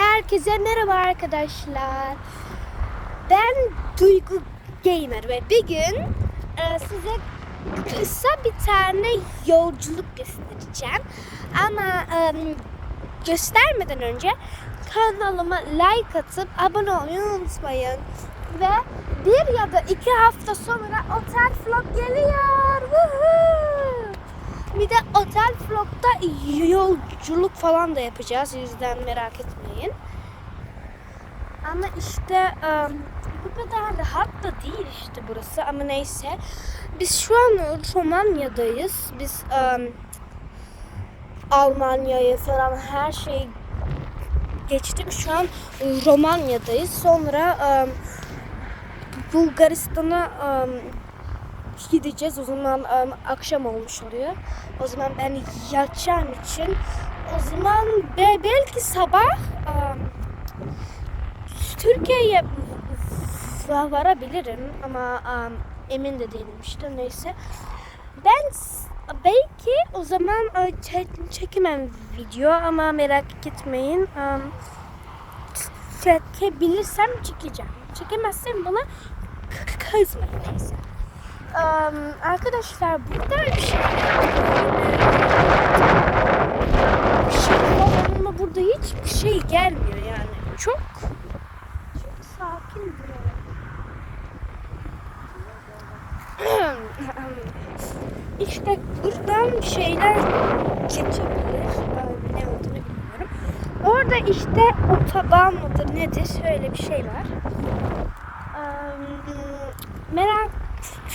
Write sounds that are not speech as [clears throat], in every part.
Herkese merhaba arkadaşlar. Ben Duygu Gamer ve bir gün e, size kısa bir tane yolculuk göstereceğim. Ama göstermeden önce kanalıma like atıp abone olmayı unutmayın. Ve bir ya da iki hafta sonra otel vlog geliyor. Woohoo! Bir de otel vlogda yolculuk falan da yapacağız. Yüzden merak etmeyin. Ama işte em, bu kadar rahat da değil işte burası ama neyse. Biz şu an Romanya'dayız. Biz em, Almanya'yı falan her şeyi geçtik. Şu an Romanya'dayız. Sonra em, Bulgaristan'a gideceğiz. O zaman akşam olmuş oluyor. O zaman ben yatacağım için o zaman be, belki sabah em, Türkiye'ye va- varabilirim ama em, emin de değilim işte neyse. Ben belki o zaman çe- çekemem video ama merak etmeyin. Em, çekebilirsem çekeceğim. Çekemezsem bana kızmayın neyse. Em, arkadaşlar burada bir şey ama burada hiçbir şey gelmiyor yani. Çok çok sakin buralar. [clears throat] işte buradan şeyler geçebilir. Ne olduğunu bilmiyorum. Orada işte otoban mıdır nedir öyle bir şey var. Merak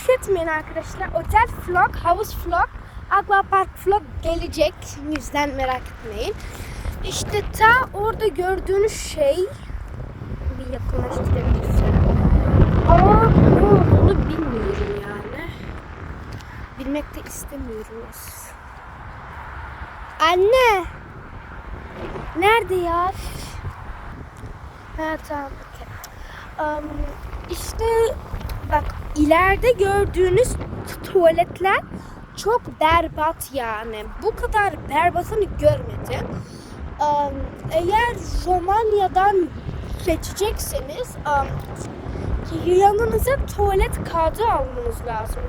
etmeyin arkadaşlar. Otel vlog, havuz vlog, aquapark vlog gelecek. Yüzden merak etmeyin. İşte ta orada gördüğünüz şey bir yakınlaştırabilirsem. Ama ne olduğunu bilmiyorum yani. Bilmek de istemiyoruz. Anne! Nerede ya? Ha tamam. okey. Um, işte bak ileride gördüğünüz tuvaletler çok berbat yani. Bu kadar berbatını görmedim. Eğer Romanya'dan geçecekseniz yanınıza tuvalet kağıdı almanız lazım.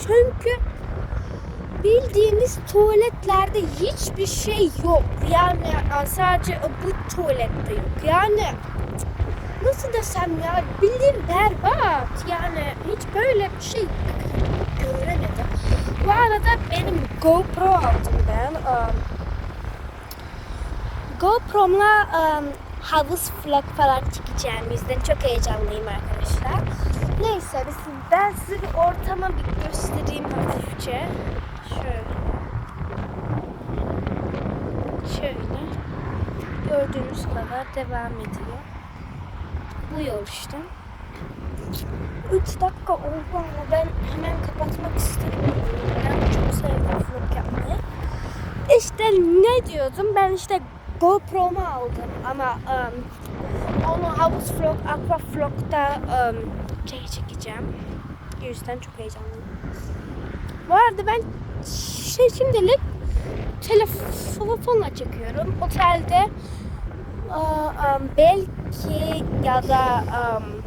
Çünkü bildiğiniz tuvaletlerde hiçbir şey yok. Yani sadece bu tuvalette yok. Yani nasıl desem ya bildiğin berbat. Yani hiç böyle bir şey göremedim. Benim GoPro aldım ben. Um, GoPro'mla um, havuz vlog falan çekeceğim yüzden çok heyecanlıyım arkadaşlar. Neyse ben size bir ortama bir göstereyim hafifçe. Şöyle. Şöyle. Gördüğünüz kadar devam ediyor. Bu yol işte. 3 dakika oldu ama ben hemen kapatmak istemiyorum. Vlog yapmayı. İşte ne diyordum? Ben işte GoPro'mu aldım ama um, onu havuz vlog, aqua vlog'da um, şey çekeceğim. O yüzden çok heyecanlıyım. Bu arada ben şey şimdilik telefonla çekiyorum. Otelde um, belki ya da um,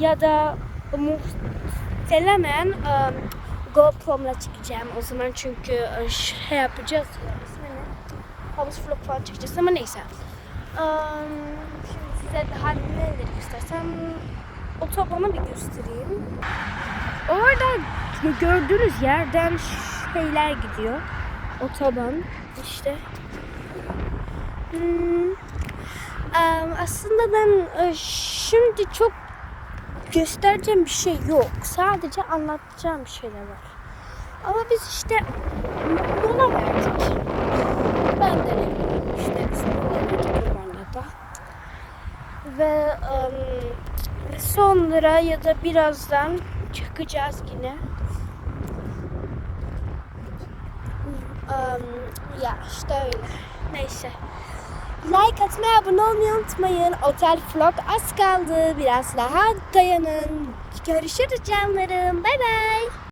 ya da muhtemelen um, GoPro'mla çekeceğim o zaman çünkü e, şey yapacağız ya ismi ne? Havuz vlog falan çekeceğiz ama neyse. Um, şimdi size daha neleri göstersem otobanı bir göstereyim. Orada gördüğünüz yerden şeyler gidiyor. Otoban işte. Hmm. Um, aslında ben e, şimdi çok göstereceğim bir şey yok. Sadece anlatacağım bir şeyler var. Ama biz işte mola verdik. Ben de işte Romanya'da. Ve um, sonra ya da birazdan çıkacağız yine. Um, ya işte öyle. Neyse. Like atmayı, abone olmayı unutmayın. Otel vlog az kaldı. Biraz daha dayanın. Görüşürüz canlarım. Bay bay.